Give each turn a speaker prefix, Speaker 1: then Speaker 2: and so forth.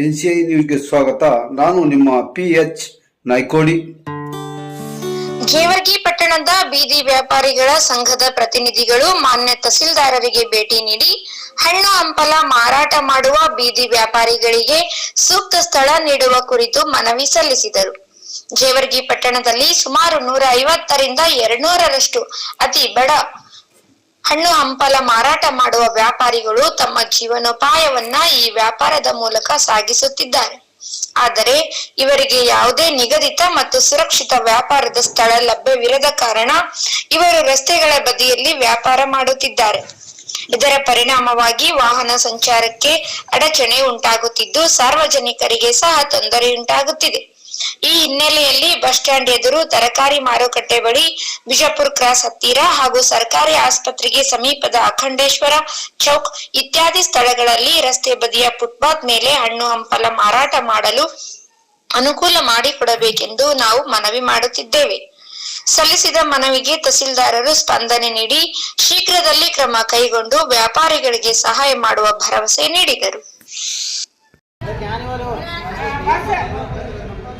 Speaker 1: NCI ನ್ಯೂಸ್ಗೆ ಸ್ವಾಗತ. ನಾನು ನಿಮ್ಮ ಪಿ ಎಚ್ ನಾಯ್ಕೋಡಿ
Speaker 2: ಜೇವರ್ಗಿ ಪಟ್ಟಣದ ಬೀದಿ ವ್ಯಾಪಾರಿಗಳ ಸಂಘದ ಪ್ರತಿನಿಧಿಗಳು ಮಾನ್ಯ ತಹಸೀಲ್ದಾರರಿಗೆ ಭೇಟಿ ನೀಡಿ ಹಣ್ಣು ಹಂಪಲ ಮಾರಾಟ ಮಾಡುವ ಬೀದಿ ವ್ಯಾಪಾರಿಗಳಿಗೆ ಸೂಕ್ತ ಸ್ಥಳ ನೀಡುವ ಕುರಿತು ಮನವಿ ಸಲ್ಲಿಸಿದರು. ಜೇವರ್ಗಿ ಪಟ್ಟಣದಲ್ಲಿ ಸುಮಾರು ನೂರ ಐವತ್ತರಿಂದ ಎರಡ್ನೂರರಷ್ಟು ಅತಿ ಬಡ ಹಣ್ಣು ಹಂಪಲ ಮಾರಾಟ ಮಾಡುವ ವ್ಯಾಪಾರಿಗಳು ತಮ್ಮ ಜೀವನೋಪಾಯವನ್ನ ಈ ವ್ಯಾಪಾರದ ಮೂಲಕ ಸಾಗಿಸುತ್ತಿದ್ದಾರೆ. ಆದರೆ ಇವರಿಗೆ ಯಾವುದೇ ನಿಗದಿತ ಮತ್ತು ಸುರಕ್ಷಿತ ವ್ಯಾಪಾರದ ಸ್ಥಳ ಲಭ್ಯವಿರದ ಕಾರಣ ಇವರು ರಸ್ತೆಗಳ ಬದಿಯಲ್ಲಿ ವ್ಯಾಪಾರ ಮಾಡುತ್ತಿದ್ದಾರೆ. ಇದರ ಪರಿಣಾಮವಾಗಿ ವಾಹನ ಸಂಚಾರಕ್ಕೆ ಅಡಚಣೆ ಉಂಟಾಗುತ್ತಿದ್ದು ಸಾರ್ವಜನಿಕರಿಗೆ ಸಹ ತೊಂದರೆಯುಂಟಾಗುತ್ತಿದೆ. ಈ ಹಿನ್ನೆಲೆಯಲ್ಲಿ ಬಸ್ ಸ್ಟ್ಯಾಂಡ್ ಎದುರು ತರಕಾರಿ ಮಾರುಕಟ್ಟೆ ಬಳಿ ಬಿಜಾಪುರ್ ಕ್ರಾಸ್ ಹತ್ತಿರ ಹಾಗೂ ಸರ್ಕಾರಿ ಆಸ್ಪತ್ರೆಗೆ ಸಮೀಪದ ಅಖಂಡೇಶ್ವರ ಚೌಕ್ ಇತ್ಯಾದಿ ಸ್ಥಳಗಳಲ್ಲಿ ರಸ್ತೆ ಬದಿಯ ಫುಟ್ಪಾತ್ ಮೇಲೆ ಹಣ್ಣು ಹಂಪಲ ಮಾರಾಟ ಮಾಡಲು ಅನುಕೂಲ ಮಾಡಿಕೊಡಬೇಕೆಂದು ನಾವು ಮನವಿ ಮಾಡುತ್ತಿದ್ದೇವೆ. ಸಲ್ಲಿಸಿದ ಮನವಿಗೆ ತಹಸೀಲ್ದಾರರು ಸ್ಪಂದನೆ ನೀಡಿ ಶೀಘ್ರದಲ್ಲಿ ಕ್ರಮ ಕೈಗೊಂಡು ವ್ಯಾಪಾರಿಗಳಿಗೆ ಸಹಾಯ ಮಾಡುವ ಭರವಸೆ ನೀಡಿದರು.